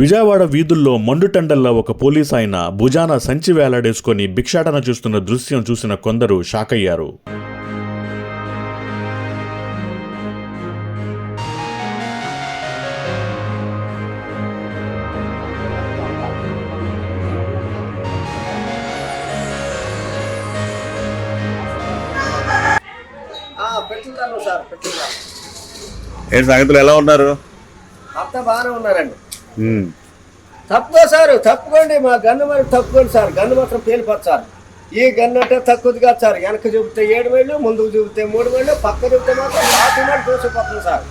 విజయవాడ వీధుల్లో మండుటెండల్లో ఒక పోలీస్ ఆయన భుజాన సంచి వేలాడేసుకొని భిక్షాటన చూస్తున్న దృశ్యం చూసిన కొందరు షాక్ అయ్యారు ఏంటి సంగతులు ఎలా ఉన్నారు? అంతా బాగానే ఉన్నారండి. తప్పుకో సార్ తప్పుకోండి మా గన్ను మరి తప్పుకోండి సార్. గన్ను మాత్రం పేలిపోదు సార్. ఈ గన్ను అంటే తక్కువది కాదు సార్. వెనక చూపితే ఏడు వేలు ముందుకు చూపితే మూడు వేలు పక్క చూపితే మాత్రం లాటి మాట సార్.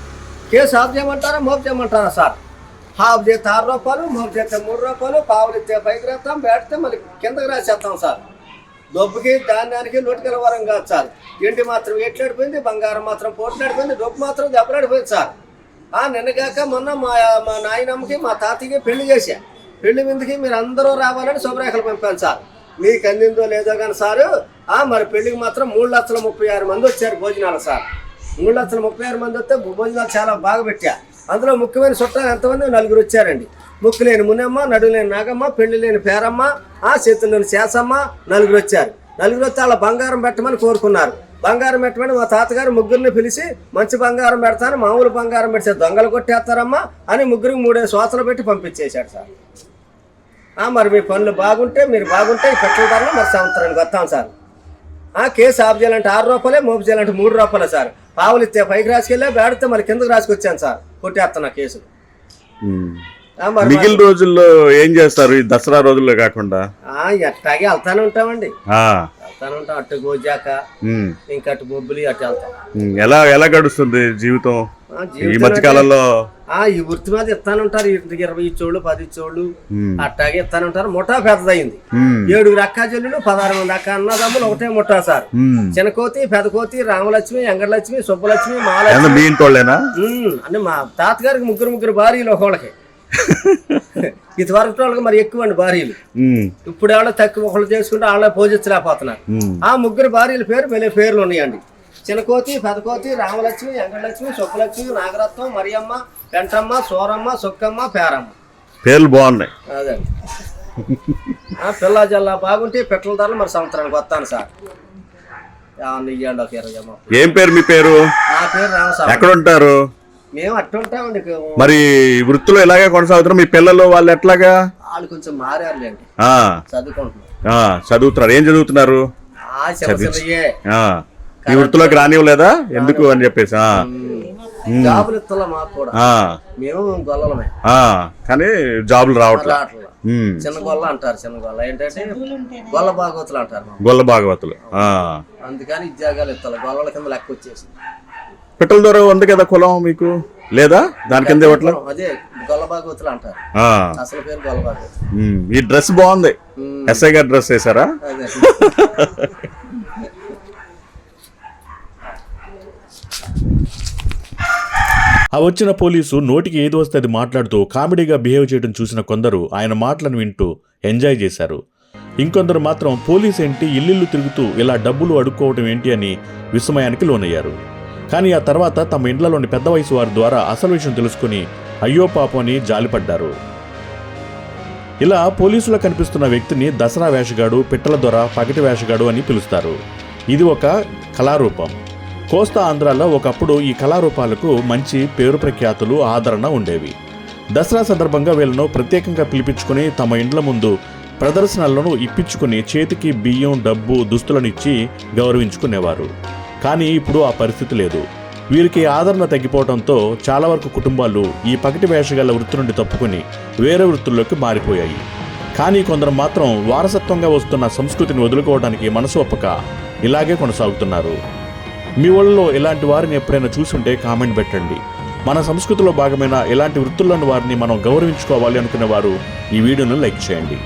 కేసు ఆఫ్ చేయమంటారా మోపు చేయమంటారా సార్? హాఫ్ చేస్తే ఆరు రూపాయలు మోపు చేస్తే మూడు రూపాయలు పావులు ఇస్తే పైకి రాస్తాం బేడితే మళ్ళీ కిందకి రాసేస్తాం సార్. డబ్బుకి ధాన్యానికి నోటికల వరం కాదు సార్. ఇంటి మాత్రం ఎట్లాడిపోయింది బంగారం మాత్రం పోట్లాడిపోయింది డబ్బు మాత్రం దెబ్బలాడిపోయింది సార్. నిన్నగాక మొన్న మా మా నాయనమ్మకి మా తాతయ్యకి పెళ్ళి చేశా. పెళ్ళి మీదకి మీరు అందరూ రావాలని శుభరేఖలు పంపాను సార్. మీకు అందిందో లేదో కానీ సారు ఆ మరి పెళ్ళికి మాత్రం మూడు లక్షల ముప్పై ఆరు మంది వచ్చారు భోజనాలు సార్. మూడు లక్షల ముప్పై ఆరు మంది వస్తే భోజనాలు చాలా బాగా పెట్టా. అందులో ముఖ్యమైన చుట్టాలు ఎంతమంది? నలుగురు వచ్చారండి. ముక్కు లేని మునమ్మ నడువు లేని నాగమ్మ పెళ్ళి లేని పేరమ్మ ఆ చేతులు లేని నలుగురు వచ్చారు. నలుగురు వచ్చి వాళ్ళ బంగారం పెట్టమని కోరుకున్నారు. బంగారం పెట్టమని మా తాతగారు ముగ్గురిని పిలిచి మంచి బంగారం పెడతాను మామూలు బంగారం పెడితే దొంగలు కొట్టేస్తారమ్మా అని ముగ్గురికి మూడే శ్వాసలు పెట్టి పంపించేశాడు సార్. మరి మీ పనులు బాగుంటే మీరు బాగుంటే ఈ పెట్రోల్ ధరలు మరి సంవత్సరానికి వస్తాం సార్. ఆ కేసు ఆఫ్ చేయాలంటే ఆరు రూపాయలే మోపు చేయాలంటే మూడు రూపాయలే సార్. పావులు ఇస్తే పైకి రాసుకెళ్ళా బేడితే మరి కిందకు రాసుకొచ్చాను సార్. కొట్టేస్తున్నా కేసు ఆ, కేసులు మిగిలిన రోజుల్లో ఏం చేస్తారు? ఈ దసరా రోజుల్లో కాకుండా? ఆ, ఎట్టాగే వెళ్తానే ఉంటామండి. వెళ్తానే ఉంటాం. అటు గోజాక. ఇంకా అటు బొబ్బులి అటు వెళ్తాం. ఎలా ఎలా గడుస్తుంది జీవితం? ఈ మధ్య కాలంలో? ఆ ఈ వృత్తి మీద ఇస్తాను ఉంటారు. ఇంటికి ఇరవై చోళ్ళు పది చోళ్ళు. అట్టాగే ఇస్తాను ఉంటారు. ముఠా పెద్దదయింది. ఏడుగురు అక్క చెల్లెలు పదహారు మంది అక్క అన్నదమ్ములు ఒకటే ముఠా సార్. చిన్నకోతి పెదకోతి రామలక్ష్మి ఎంగడలక్ష్మి సుబ్బలక్ష్మి మహాలక్ష్మి ఏమన్నా మీ ఇంటి వాళ్ళేనా? ఉమ్, అంటే మా తాతగారికి ముగ్గురు ముగ్గురు భార్యలు ఒకళ్ళకి ఇది వరకు వాళ్ళకి మరి ఎక్కువ అండి భార్యలు. ఇప్పుడు ఎవరో తక్కువ ఒకళ్ళు చేసుకుంటే వాళ్ళే పోజించలేకపోతున్నారు. ఆ ముగ్గురు భార్యల పేరు వేరే పేర్లు ఉన్నాయండి. చిన్నకోతి పెదకోతి రామలక్ష్మి ఎంగడలక్ష్మి సుబ్బలక్ష్మి నాగరత్నం మరియమ్మ వెంటమ్మ సోరమ్మ సుక్కమ్మ పేరమ్మ. పేర్లు బాగున్నాయి. అదే. ఆ పిల్ల జల్లా బాగుంటే పెట్రోల్ ధరలు మరి సంవత్సరానికి వస్తాను సార్. ఏం పేరు మీ పేరు? నా పేరు రామస్వామి ఎక్కడ ఉంటారు మేము అట్టు ఉంటామండి మరి వృత్తిలో ఇలాగే కొనసాగుతారు మీ పిల్లలు వాళ్ళు ఎట్లాగా? వాళ్ళు కొంచెం మారారులేండి. చదువుకుంటున్నారు. ఆ. చదువుతున్నారు. ఏం చదువుతున్నారు. ఈ వృత్తిలోకి రానివ్వలేదా? ఎందుకు అని చెప్పేసి ఆ. జాబులు ఇస్తలే మాకు కూడా. ఆ. మేము గొల్లలమే. ఆ. కానీ జాబులు రావట్లేదు ఉమ్. చిన్న గొల్ల అంటారు చిన్న గొల్ల. ఏంటంటే గొల్ల బాగోతులు అంటారు. గొల్ల భాగవతులు ఆ. అందుకని ఉద్యోగాలు ఇస్తాను గొల్లల కింద లెక్క వచ్చేసి పిట్టల దొర ఉంది కదా కులం మీకు? లేదా? దాని కింద ఉమ్. ఈ డ్రెస్ బాగుంది. ఎస్ఐ గారి డ్రెస్ వేసారా ఆ వచ్చిన పోలీసు నోటికి ఏది వస్తే అది మాట్లాడుతూ కామెడీగా బిహేవ్ చేయడం చూసిన కొందరు ఆయన మాటలను వింటూ ఎంజాయ్ చేశారు. ఇంకొందరు మాత్రం పోలీస్ ఏంటి ఇల్లిల్లు తిరుగుతూ ఇలా డబ్బులు అడుక్కోవడం ఏంటి అని విస్మయానికి లోనయ్యారు. కానీ ఆ తర్వాత తమ ఇండ్లలోని పెద్ద వయసు వారి ద్వారా అసలు విషయం తెలుసుకుని అయ్యో పాపం అని జాలిపడ్డారు. ఇలా పోలీసులో కనిపిస్తున్న వ్యక్తిని దసరా వేషగాడు పిట్టల దొర పగటి వేషగాడు అని పిలుస్తారు. ఇది ఒక కళారూపం. కోస్తా ఆంధ్రాలో ఒకప్పుడు ఈ కళారూపాలకు మంచి పేరు ప్రఖ్యాతులు ఆదరణ ఉండేవి. దసరా సందర్భంగా వీళ్ళను ప్రత్యేకంగా పిలిపించుకుని తమ ఇండ్ల ముందు ప్రదర్శనలను ఇప్పించుకుని చేతికి బియ్యం డబ్బు దుస్తులను ఇచ్చి గౌరవించుకునేవారు. కానీ ఇప్పుడు ఆ పరిస్థితి లేదు. వీరికి ఆదరణ తగ్గిపోవడంతో చాలా వరకు కుటుంబాలు ఈ పగటి వేషగల వృత్తి నుండి తప్పుకొని వేరే వృత్తుల్లోకి మారిపోయాయి. కానీ కొందరు మాత్రం వారసత్వంగా వస్తున్న సంస్కృతిని వదులుకోవడానికి మనసు ఒప్పక ఇలాగే కొనసాగుతున్నారు. మీ ఊళ్ళో ఇలాంటి వారిని ఎప్పుడైనా చూసుంటే కామెంట్ పెట్టండి. మన సంస్కృతిలో భాగమైన ఇలాంటి వృత్తుల్లోని వారిని మనం గౌరవించుకోవాలి అనుకునే వారు ఈ వీడియోను లైక్ చేయండి.